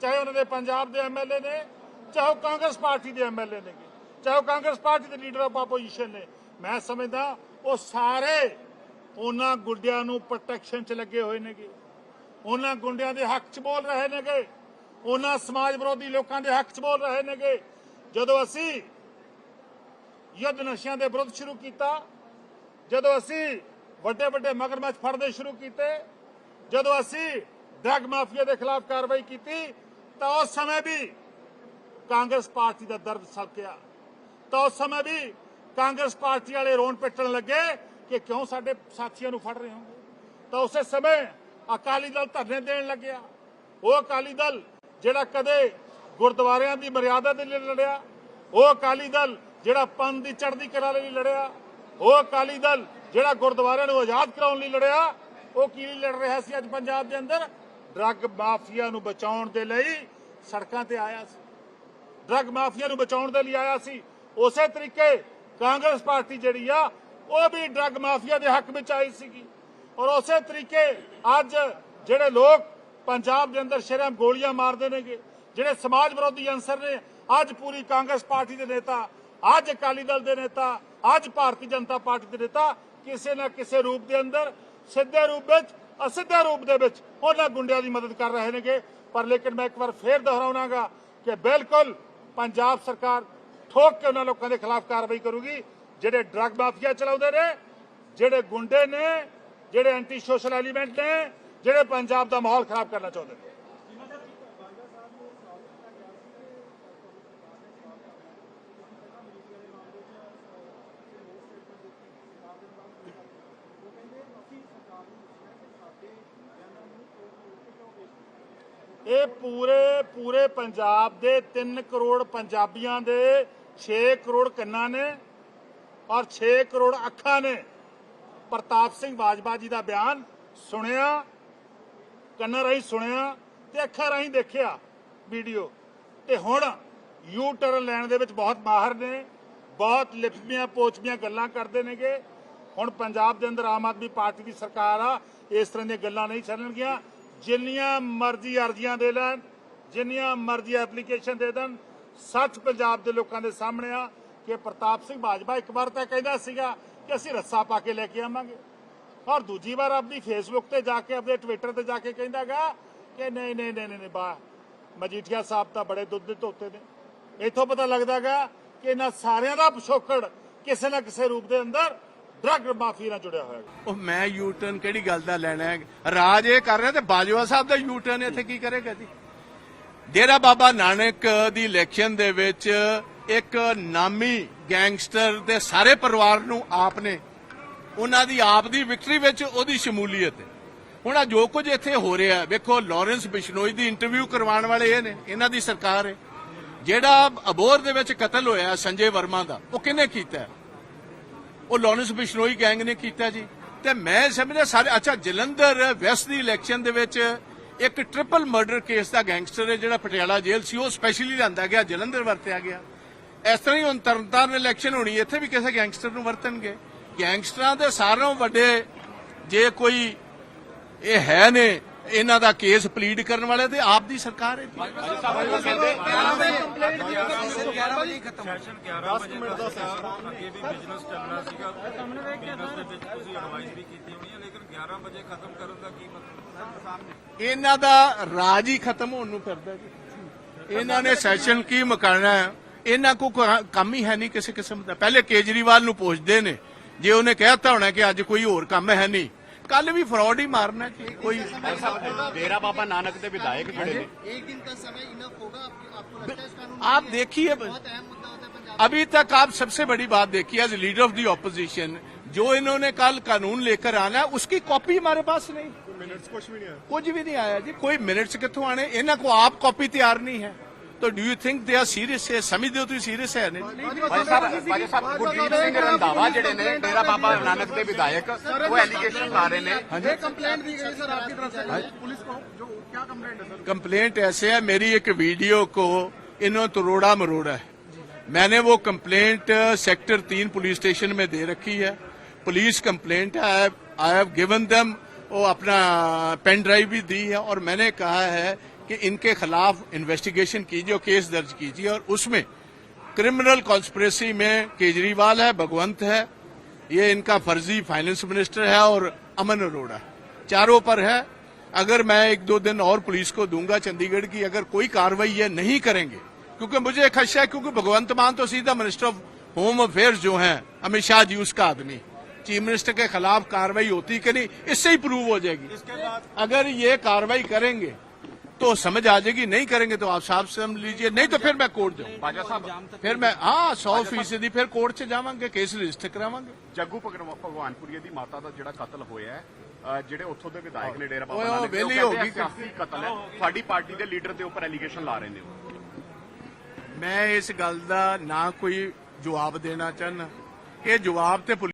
ਚਾਹੇ ਉਹਨਾਂ ਦੇ ਪੰਜਾਬ ਦੇ ਐਮਐਲਏ ਨੇ, ਚਾਹੇ ਕਾਂਗਰਸ ਪਾਰਟੀ ਦੇ ਐਮਐਲਏ ਨੇ ਚਾਹੇ ਉਹ ਕਾਂਗਰਸ ਪਾਰਟੀ ਦੇ ਲੀਡਰ ਆਫ ਆਪੋਜੀਸ਼ਨ ਨੇ। ਮੈਂ ਸਮਝਦਾ ਉਹ ਸਾਰੇ ਉਹਨਾਂ ਗੁੰਡਿਆਂ ਨੂੰ ਪ੍ਰੋਟੈਕਸ਼ਨ 'ਚ ਲੱਗੇ ਹੋਏ ਨੇਗੇ। ਉਹਨਾਂ ਗੁੰਡਿਆਂ ਦੇ ਹੱਕ 'ਚ ਬੋਲ ਰਹੇ ਨੇਗੇ। ਉਹਨਾਂ ਸਮਾਜ ਵਿਰੋਧੀ ਲੋਕਾਂ ਦੇ ਹੱਕ 'ਚ ਬੋਲ ਰਹੇ ਨੇਗੇ। ਜਦੋਂ ਅਸੀਂ ਯੁੱਧ ਨਸ਼ਿਆਂ ਦੇ ਵਿਰੁੱਧ ਸ਼ੁਰੂ ਕੀਤਾ, ਜਦੋਂ ਅਸੀਂ ਵੱਡੇ ਵੱਡੇ ਮਗਰਮੱਛ ਫੜਦੇ ਸ਼ੁਰੂ ਕੀਤੇ, ਜਦੋਂ ਅਸੀਂ ਡਰੱਗ ਮਾਫੀਆ ਦੇ ਖਿਲਾਫ ਕਾਰਵਾਈ ਕੀਤੀ ਤਾਂ ਉਸ ਸਮੇਂ ਵੀ ਕਾਂਗਰਸ ਪਾਰਟੀ ਦਾ ਦਰਦ ਸਲਕਿਆ ਤਾਂ ਉਸ ਸਮੇਂ ਵੀ ਕਾਂਗਰਸ ਪਾਰਟੀ ਵਾਲੇ ਰੋਣ ਪਿੱਟਣ ਲੱਗੇ ਕਿ ਕਿਉਂ ਸਾਡੇ ਸਾਥੀਆਂ ਨੂੰ ਫੜ ਰਹੇ ਹੋ ਤਾਂ ਉਸੇ ਸਮੇਂ ਅਕਾਲੀ ਦਲ ਧਰਨੇ ਦੇਣ ਲੱਗਿਆ। ਉਹ ਅਕਾਲੀ ਦਲ ਜਿਹੜਾ ਕਦੇ ਗੁਰਦੁਆਰਿਆਂ ਦੀ ਮਰਿਆਦਾ ਦੇ ਲਈ ਲੜਿਆ, ਉਹ ਅਕਾਲੀ ਦਲ ਜਿਹੜਾ ਪੰਨ ਦੀ ਚੜ੍ਹਦੀ ਕਲਾ ਲਈ ਲੜਿਆ, ਉਹ ਅਕਾਲੀ ਦਲ ਜਿਹੜਾ ਗੁਰਦੁਆਰਿਆਂ ਨੂੰ ਆਜ਼ਾਦ ਕਰਾਉਣ ਲਈ ਲੜਿਆ, ਉਹ ਕੀ ਲੜ ਰਿਹਾ ਸੀ ਅੱਜ ਪੰਜਾਬ ਦੇ ਅੰਦਰ? ਡਰੱਗ ਮਾਫੀਆ ਨੂੰ ਬਚਾਉਣ ਦੇ ਲਈ ਸੜਕਾਂ ਤੇ ਆਇਆ ਸੀ। ਡਰੱਗ ਮਾਫੀਆ ਨੂੰ ਬਚਾਉਣ ਦੇ ਲਈ ਆਇਆ ਸੀ। ਉਸੇ ਤਰੀਕੇ ਕਾਂਗਰਸ ਪਾਰਟੀ ਜਿਹੜੀ ਆ, ਉਹ ਵੀ ਡਰੱਗ ਮਾਫੀਆ ਦੇ ਹੱਕ ਵਿੱਚ ਆਈ ਸੀਗੀ। ਔਰ ਉਸੇ ਤਰੀਕੇ ਅੱਜ ਜਿਹੜੇ ਲੋਕ ਪੰਜਾਬ ਦੇ ਅੰਦਰ ਸ਼ਰਮ ਗੋਲੀਆਂ ਮਾਰਦੇ ਨੇਗੇ, ਜਿਹੜੇ ਸਮਾਜ ਵਿਰੋਧੀ ਅੰਸਰ ਨੇ, ਅੱਜ ਪੂਰੀ ਕਾਂਗਰਸ ਪਾਰਟੀ ਦੇ ਨੇਤਾ, ਅੱਜ ਅਕਾਲੀ ਦਲ ਦੇ ਨੇਤਾ, ਅੱਜ ਭਾਰਤੀ ਜਨਤਾ ਪਾਰਟੀ ਦੇ ਨੇਤਾ, ਕਿਸੇ ਨਾ ਕਿਸੇ ਰੂਪ ਦੇ ਅੰਦਰ, ਸਿੱਧੇ ਰੂਪ ਵਿੱਚ ਅਸਿੱਧੇ ਰੂਪ ਦੇ ਵਿੱਚ ਉਹਨਾਂ ਗੁੰਡਿਆਂ ਦੀ ਮਦਦ ਕਰ ਰਹੇ ਨੇਗੇ। ਪਰ ਲੇਕਿਨ ਮੈਂ ਇੱਕ ਵਾਰ ਫੇਰ ਦੁਹਰਾਉਣਾਗਾ ਕਿ ਬਿਲਕੁਲ ਪੰਜਾਬ ਸਰਕਾਰ ਠੋਕ ਕੇ ਉਹਨਾਂ ਲੋਕਾਂ ਦੇ ਖਿਲਾਫ ਕਾਰਵਾਈ ਕਰੂਗੀ, ਜਿਹੜੇ ਡਰੱਗ ਮਾਫੀਆ ਚਲਾਉਂਦੇ ਨੇ, ਜਿਹੜੇ ਗੁੰਡੇ ਨੇ, ਜਿਹੜੇ ਐਂਟੀ ਸੋਸ਼ਲ ਐਲੀਮੈਂਟ ਨੇ, ਜਿਹੜੇ ਪੰਜਾਬ ਦਾ ਮਾਹੌਲ ਖਰਾਬ ਕਰਨਾ ਚਾਹੁੰਦੇ ਨੇ। ਇਹ ਪੂਰੇ ਪੂਰੇ ਪੰਜਾਬ ਦੇ 3 ਕਰੋੜ ਪੰਜਾਬੀਆਂ ਦੇ 6 ਕਰੋੜ ਕੰਨਾਂ ਨੇ ਔਰ 6 ਕਰੋੜ ਅੱਖਾਂ ਨੇ। ਪ੍ਰਤਾਪ ਸਿੰਘ ਬਾਜਵਾ ਜੀ ਦਾ ਬਿਆਨ ਸੁਣਿਆ, ਕੰਨਾਂ ਰਾਹੀਂ ਸੁਣਿਆ ਤੇ ਅੱਖਾਂ ਰਾਹੀਂ ਦੇਖਿਆ ਵੀਡੀਓ। ਤੇ ਹੁਣ ਯੂ ਟਰਨ ਲੈਣ ਦੇ ਵਿੱਚ ਬਹੁਤ ਮਾਹਰ ਨੇ, ਬਹੁਤ ਲਿਪਮੀਆਂ ਪੋਚਮੀਆਂ ਗੱਲਾਂ ਕਰਦੇ ਨੇਗੇ। ਹੁਣ ਪੰਜਾਬ ਦੇ ਅੰਦਰ ਆਮ ਆਦਮੀ ਪਾਰਟੀ ਦੀ ਸਰਕਾਰ ਆ, ਇਸ ਤਰ੍ਹਾਂ ਦੀਆਂ ਗੱਲਾਂ ਨਹੀਂ ਚੱਲਣਗੀਆਂ। ਜਿੰਨੀਆਂ ਮਰਜ਼ੀ ਅਰਜ਼ੀਆਂ ਦੇ ਲੈਣ, ਜਿੰਨੀਆਂ ਮਰਜ਼ੀ ਐਪਲੀਕੇਸ਼ਨ ਦੇ ਦੇਣ, ਸੱਚ ਪੰਜਾਬ ਦੇ ਲੋਕਾਂ ਦੇ ਸਾਹਮਣੇ ਆ ਕਿ ਪ੍ਰਤਾਪ ਸਿੰਘ ਬਾਜਵਾ ਇੱਕ ਵਾਰ ਤਾਂ ਕਹਿੰਦਾ ਸੀਗਾ ਕਿ ਅਸੀਂ ਰੱਸਾ ਪਾ ਕੇ ਲੈ ਕੇ ਆਵਾਂਗੇ। ਔਰ ਦੂਜੀ ਵਾਰ ਆਪਣੀ ਫੇਸਬੁੱਕ ਤੇ ਜਾ ਕੇ ਆਪਣੇ ਟਵਿੱਟਰ ਤੇ ਜਾ ਕੇ ਕਹਿੰਦਾਗਾ ਕਿ ਨਹੀਂ ਨਹੀਂ ਨਹੀਂ ਨਹੀਂ ਬਾ, ਮਜੀਠੀਆ ਸਾਹਿਬ ਤਾਂ ਬੜੇ ਦੁੱਧ ਦੇ ਧੋਤੇ ਨੇ। ਇੱਥੋਂ ਪਤਾ ਲੱਗਦਾਗਾ ਕਿ ਇਹਨਾਂ ਸਾਰਿਆਂ ਦਾ ਪਿਛੋਕੜ ਕਿਸੇ ਨਾ ਕਿਸੇ ਰੂਪ ਦੇ ਅੰਦਰ ਡਰੱਗ ਮਾਫੀ ਨਾਲ ਜੁੜਿਆ ਹੋਇਆ ਹੈ। ਉਹ ਮੈਂ ਯੂ ਟਰਨ ਕਿਹੜੀ ਗੱਲ ਦਾ ਲੈਣਾ ਹੈ? ਰਾਜ ਇਹ ਕਰ ਰਿਹਾ ਤੇ ਬਾਜਵਾ ਸਾਹਿਬ ਦਾ ਯੂ ਟਰਨ ਇੱਥੇ ਕੀ ਕਰੇਗਾ ਜੀ? ਡੇਰਾ ਬਾਬਾ ਨਾਨਕ ਦੀ ਇਲੈਕਸ਼ਨ ਦੇ ਵਿੱਚ ਇੱਕ ਨਾਮੀ ਗੈਂਗਸਟਰ ਦੇ ਸਾਰੇ ਪਰਿਵਾਰ ਨੂੰ ਆਪ ਨੇ, ਉਹਨਾਂ ਦੀ ਆਪ ਦੀ ਵਿਕਟਰੀ ਵਿੱਚ ਉਹਦੀ ਸ਼ਮੂਲੀਅਤ ਹੈ। ਹੁਣ ਆ ਜੋ ਕੁਝ ਇੱਥੇ ਹੋ ਰਿਹਾ ਵੇਖੋ ਲਾਰੈਂਸ ਬਿਸ਼ਨੋਈ ਦੀ ਇੰਟਰਵਿਊ ਕਰਵਾਉਣ ਵਾਲੇ ਇਹ ਨੇ, ਇਹਨਾਂ ਦੀ ਸਰਕਾਰ ਹੈ। ਜਿਹੜਾ ਅਬੋਰ ਦੇ ਵਿੱਚ ਕਤਲ ਹੋਇਆ ਸੰਜੇ ਵਰਮਾ ਦਾ, ਉਹ ਕਿਹਨੇ ਕੀਤਾ ਉਹ ਲਾਰੈਂਸ ਬਿਸ਼ਨੋਈ ਗੈਂਗ ਨੇ ਕੀਤਾ ਜੀ। ਤੇ ਮੈਂ ਸਮਝਦਾ ਸਾਰੇ ਅੱਛਾ, ਜਲੰਧਰ ਵੈਸਟ ਦੀ ਇਲੈਕਸ਼ਨ ਦੇ ਵਿੱਚ ਇੱਕ ਟ੍ਰਿਪਲ ਮਰਡਰ ਕੇਸ ਦਾ ਗੈਂਗਸਟਰ ਹੈ ਜਿਹੜਾ ਪਟਿਆਲਾ ਜੇਲ੍ਹ ਸੀ, ਉਹ ਸਪੈਸ਼ਲੀ ਲਿਆਂਦਾ ਗਿਆ, ਜਲੰਧਰ ਵਰਤਿਆ ਗਿਆ। ਇਸ ਤਰ੍ਹਾਂ ਹੀ ਹੁਣ ਤਰਨਤਾਰਨ ਇਲੈਕਸ਼ਨ ਹੋਣੀ, ਇੱਥੇ ਵੀ ਕਿਸੇ ਗੈਂਗਸਟਰ ਨੂੰ ਵਰਤਣਗੇ। ਗੈਂਗਸਟਰਾਂ ਦੇ ਸਾਰਿਆਂ ਵੱਡੇ ਜੇ ਕੋਈ ਇਹ ਹੈ ਨੇ ਇਹਨਾਂ ਦਾ ਕੇਸ ਪਲੀਡ ਕਰਨ ਵਾਲੇ ਤੇ ਆਪ ਦੀ ਸਰਕਾਰ ਹੈ ਇਹਨਾਂ ਦਾ ਰਾਜ ਹੀ ਖਤਮ ਹੋਣ ਨੂੰ ਫਿਰਦਾ ਜੀ। ਇਹਨਾਂ ਨੇ ਸੈਸ਼ਨ ਕੀ ਮੁਕਾਣਾ ਇਹਨਾਂ ਕੋ ਕੰਮ ਹੀ ਹੈ ਨਹੀਂ ਕਿਸੇ ਕਿਸਮ ਦਾ। ਪਹਿਲੇ ਕੇਜਰੀਵਾਲ ਨੂੰ ਪੁੱਛਦੇ ਨੇ। ਜੇ ਉਹਨੇ ਕਹਿਤਾ ਹੋਣਾ ਕਿ ਅੱਜ ਕੋਈ ਹੋਰ ਕੰਮ ਹੈ ਨਹੀਂ। ਕੱਲ ਵੀ ਫਰਾਡ ਹੀ ਮਾਰਨਾ ਜੀ ਕੋਈ डेरा बाबा नानक के विधायक जुड़े थे एक दिन का समय इनफ होगा आपको आपको लगता है इस कानून आप देखिए बहुत अहम मुद्दा होता है पंजाब अभी तक आप सबसे बड़ी बात देखिए as leader of the opposition जो इन्होंने कल कानून लेकर आना है उसकी कॉपी हमारे पास नहीं मिनट्स कुछ भी नहीं आया कुछ भी नहीं आया जी कोई मिनट्स कितों आने इन्हों को आप कॉपी तैयार नहीं है तो do you think they are serious है समझते हो तुम सीरियस है नहीं ਭਾਈ ਸਾਹਿਬ ਭਾਈ ਸਾਹਿਬ ਗੁਰਜੀਤ ਸਿੰਘ ਰੰਧਾਵਾ ਜਿਹੜੇ ਨੇ ਡੇਰਾ ਬਾਬਾ ਨਾਨਕ ਦੇ ਵਿਧਾਇਕ ਉਹ ਐਲੀਗੇਸ਼ਨ ਲਾ ਰਹੇ ਨੇ कंप्लेंट दी गई सर आपकी तरफ से पुलिस को जो क्या कंप्लेंट है सर कंप्लेंट ऐसे है मेरी एक वीडियो को इन्होंने तोड़ा मरोड़ा है मैंने वो कंप्लेंट सेक्टर तीन पुलिस स्टेशन में दे रखी है पुलिस कंप्लेंट है आई हैव गिवन देम वो अपना पेन ड्राइव भी दी है और मैंने कहा है कि इनके खिलाफ इन्वेस्टिगेशन कीजिए और केस दर्ज कीजिए और उसमें क्रिमिनल कॉन्स्पिरेसी में केजरीवाल है भगवंत है ये इनका फर्जी फाइनेंस मिनिस्टर है और अमन अरोड़ा है। चारों पर है। अगर मैं एक दो दिन और पुलिस को दूँगा चंडीगढ़ की अगर कोई कार्रवाई ये नहीं करेंगे क्योंकि मुझे खदशा है क्योंकि भगवंत मान तो सीधा मिनिस्टर ऑफ़ होम अफेयर्स जो हैं अमित शाह जी उसका आदमी। चीफ मिनिस्टर के खिलाफ कार्रवाई होती कि नहीं इससे ही प्रूव हो जाएगी। अगर ये कार्रवाई करेंगे तो समझ आ जाएगी नहीं करेंगे तो आप साफ समझ लीजिए नहीं तो फिर मैं कोर्ट जाऊंगा ਬਾਜਵਾ ਸਾਹਿਬ फिर मैं हाँ सौ फीसदी फिर कोर्ट से जावांगे केस रजिस्टर करावांगे ਜੱਗੂ ਭਗਨ- ਭਗਵਾਨਪੁਰੀਏ ਦੀ ਮਾਤਾ ਦਾ ਜਿਹੜਾ ਕਤਲ ਹੋਇਆ ਹੈ ਅ, ਜਿਹੜੇ ਉੱਥੋਂ ਦੇ ਵਿਧਾਇਕ ਨੇ ਡੇਰਾ ਓਏ, ਬਾਬਾ ਉਹ ਨਾਨਕ ਦੇ, ਉਹ ਵਿਹਲੀ ਹੋ ਕਹਿੰਦੇ ਗਈ। ਆ ਸਿਆਸੀ ਕਤਲ ਹੈ ਤੁਹਾਡੀ ਪਾਰਟੀ ਦੇ ਲੀਡਰ ਦੇ ਉੱਪਰ ਐਲੀਗੇਸ਼ਨ ਲਾ ਰਹੇ ਨੇ ਉਹ ਮੈਂ ਇਸ ਗੱਲ ਦਾ ਨਾ ਕੋਈ ਜਵਾਬ ਦੇਣਾ ਚਾਹਨਾ ਇਹ ਜਵਾਬ ਤੇ ਪੁਲਿਸ